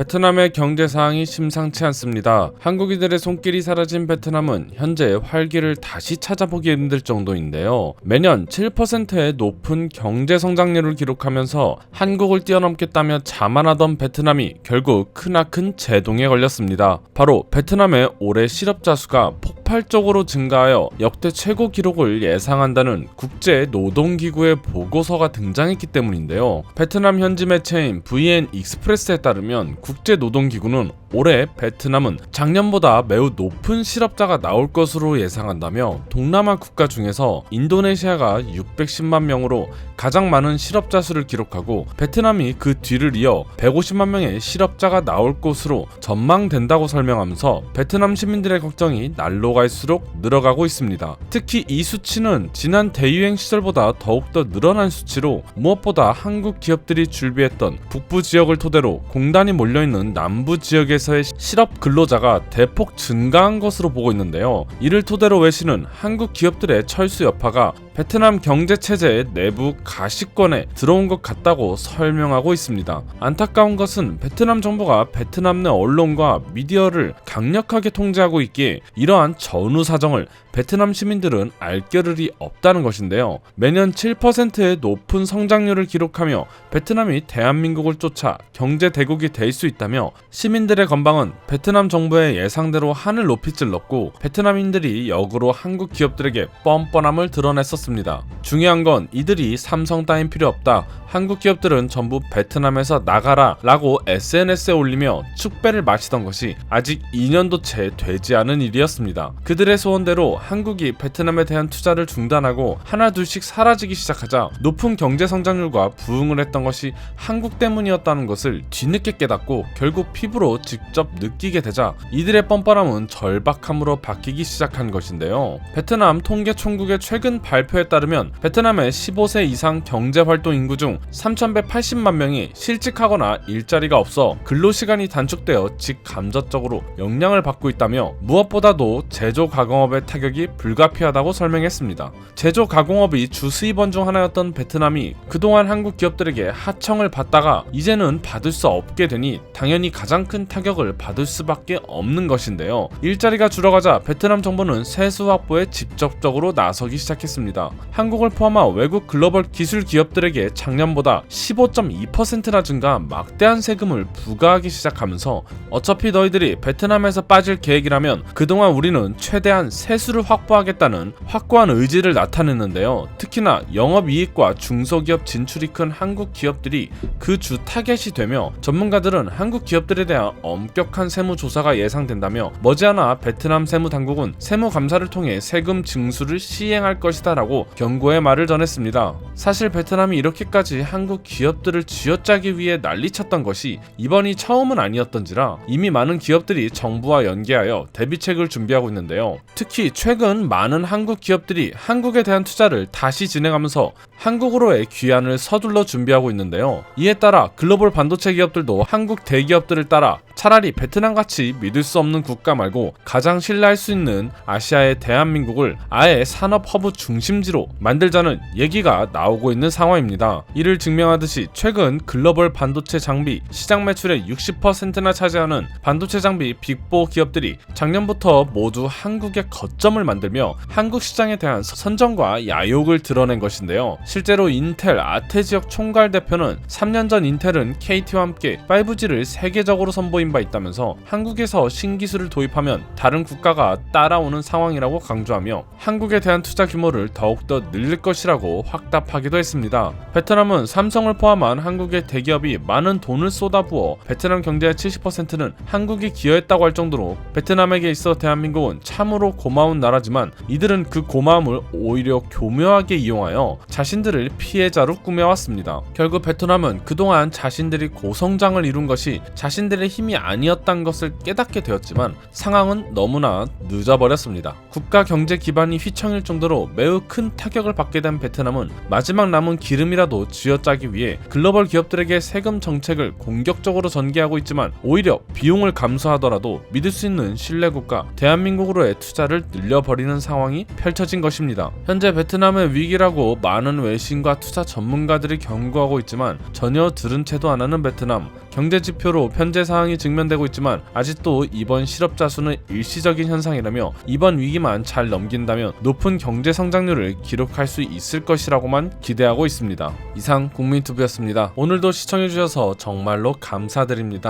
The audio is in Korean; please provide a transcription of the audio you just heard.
베트남의 경제 상황이 심상치 않습니다. 한국인들의 손길이 사라진 베트남은 현재 활기를 다시 찾아보기 힘들 정도인데요. 매년 7%의 높은 경제 성장률을 기록하면서 한국을 뛰어넘겠다며 자만하던 베트남이 결국 크나큰 제동에 걸렸습니다. 바로 베트남의 올해 실업자 수가 폭발적으로 증가하여 역대 최고 기록을 예상한다는 국제 노동기구의 보고서가 등장했기 때문인데요. 베트남 현지 매체인 VN 익스프레스에 따르면 국제 노동기구는 올해 베트남은 작년보다 매우 높은 실업자가 나올 것으로 예상한다며 동남아 국가 중에서 인도네시아가 610만 명으로 가장 많은 실업자 수를 기록하고 베트남이 그 뒤를 이어 150만 명의 실업자가 나올 것으로 전망된다고 설명하면서 베트남 시민들의 걱정이 날로 갈수록 늘어가고 있습니다. 특히 이 수치는 지난 대유행 시절보다 더욱더 늘어난 수치로 무엇보다 한국 기업들이 준비했던 북부 지역을 토대로 공단이 몰려 있는 남부 지역에서의 실업 근로자가 대폭 증가한 것으로 보고 있는데요. 이를 토대로 외신은 한국 기업들의 철수 여파가 베트남 경제 체제의 내부 가시권에 들어온 것 같다고 설명하고 있습니다. 안타까운 것은 베트남 정부가 베트남 내 언론과 미디어를 강력하게 통제하고 있기에 이러한 전후 사정을 베트남 시민들은 알 겨를이 없다는 것인데요. 매년 7%의 높은 성장률을 기록하며 베트남이 대한민국을 쫓아 경제 대국이 될 수 있다며 시민들의 건방은 베트남 정부의 예상대로 하늘 높이 찔렀고 베트남인들이 역으로 한국 기업들에게 뻔뻔함을 드러냈었습니다. 중요한 건 이들이 삼성 따윈 필요 없다. 한국 기업들은 전부 베트남에서 나가라 라고 SNS에 올리며 축배를 마치던 것이 아직 2년도 채 되지 않은 일이었습니다. 그들의 소원대로 한국이 베트남에 대한 투자를 중단하고 하나 둘씩 사라지기 시작하자 높은 경제 성장률과 부흥을 했던 것이 한국 때문이었다는 것을 뒤늦게 깨닫고 결국 피부로 직접 느끼게 되자 이들의 뻔뻔함은 절박함으로 바뀌기 시작한 것인데요. 베트남 통계총국의 최근 발표에 따르면 베트남의 15세 이상 경제활동 인구 중 3,180만 명이 실직하거나 일자리가 없어 근로시간이 단축되어 직감적적으로 영향을 받고 있다며 무엇보다도 제조 가공업의 타격이 불가피하다고 설명했습니다. 제조 가공업이 주 수입원 중 하나였던 베트남이 그동안 한국 기업들에게 하청을 받다가 이제는 받을 수 없게 되니 당연히 가장 큰 타격을 받을 수밖에 없는 것인데요. 일자리가 줄어가자 베트남 정부는 세수 확보에 직접적으로 나서기 시작했습니다. 한국을 포함한 외국 글로벌 기술 기업들에게 작년보다 15.2%나 증가한 막대한 세금을 부과하기 시작하면서 어차피 너희들이 베트남에서 빠질 계획이라면 그동안 우리는 최대한 세수를 확보하겠다는 확고한 의지를 나타냈는데요. 특히나 영업이익과 중소기업 진출이 큰 한국 기업들이 그 주 타겟이 되며 전문가들은 한국 기업들에 대한 엄격한 세무 조사가 예상된다며 머지않아 베트남 세무 당국은 세무 감사를 통해 세금 징수를 시행할 것이다 라고 경고의 말을 전했습니다. 사실 베트남이 이렇게까지 한국 기업들을 쥐어짜기 위해 난리쳤던 것이 이번이 처음은 아니었던지라 이미 많은 기업들이 정부와 연계하여 대비책을 준비하고 있는데요. 특히 최근 많은 한국 기업들이 한국에 대한 투자를 다시 진행하면서 한국으로의 귀환을 서둘러 준비하고 있는데요. 이에 따라 글로벌 반도체 기업들도 한국 대기업들을 따라 차라리 베트남 같이 믿을 수 없는 국가 말고 가장 신뢰할 수 있는 아시아의 대한민국을 아예 산업 허브 중심지로 만들자는 얘기가 나오고 있는 상황입니다. 이를 증명하듯이 최근 글로벌 반도체 장비 시장 매출의 60%나 차지하는 반도체 장비 빅4 기업들이 작년부터 모두 한국의 거점을 만들며 한국 시장에 대한 선정과 야욕을 드러낸 것인데요. 실제로 인텔 아태 지역 총괄 대표는 3년 전 인텔은 KT와 함께 5G를 세계적으로 선보인 바 있다면서 한국에서 신기술을 도입하면 다른 국가가 따라오는 상황이라고 강조하며 한국에 대한 투자 규모를 더욱더 늘릴 것이라고 확답하기도 했습니다. 베트남은 삼성을 포함한 한국의 대기업이 많은 돈을 쏟아부어 베트남 경제의 70%는 한국이 기여했다고 할 정도로 베트남에게 있어 대한민국은 참으로 고마운 나라지만 이들은 그 고마움을 오히려 교묘하게 이용하여 자신들을 피해자로 꾸며왔습니다. 결국 베트남은 그동안 자신들이 고성장을 이룬 것이 자신들의 힘이 아니었단 것을 깨닫게 되었지만 상황은 너무나 늦어버렸습니다. 국가 경제 기반이 휘청일 정도로 매우 큰큰 타격을 받게 된 베트남은 마지막 남은 기름이라도 쥐어짜기 위해 글로벌 기업들에게 세금 정책을 공격적으로 전개하고 있지만 오히려 비용을 감수하더라도 믿을 수 있는 신뢰 국가 대한민국으로의 투자를 늘려버리는 상황이 펼쳐진 것입니다. 현재 베트남의 위기라고 많은 외신과 투자 전문가들이 경고하고 있지만 전혀 들은 채도 안 하는 베트남 경제 지표로 편제 사항이 증명되고 있지만 아직도 이번 실업자 수는 일시적인 현상이라며 이번 위기만 잘 넘긴다면 높은 경제 성장률을 기록할 수 있을 것이라고만 기대하고 있습니다. 이상 국민투브였습니다. 오늘도 시청해주셔서 정말로 감사드립니다.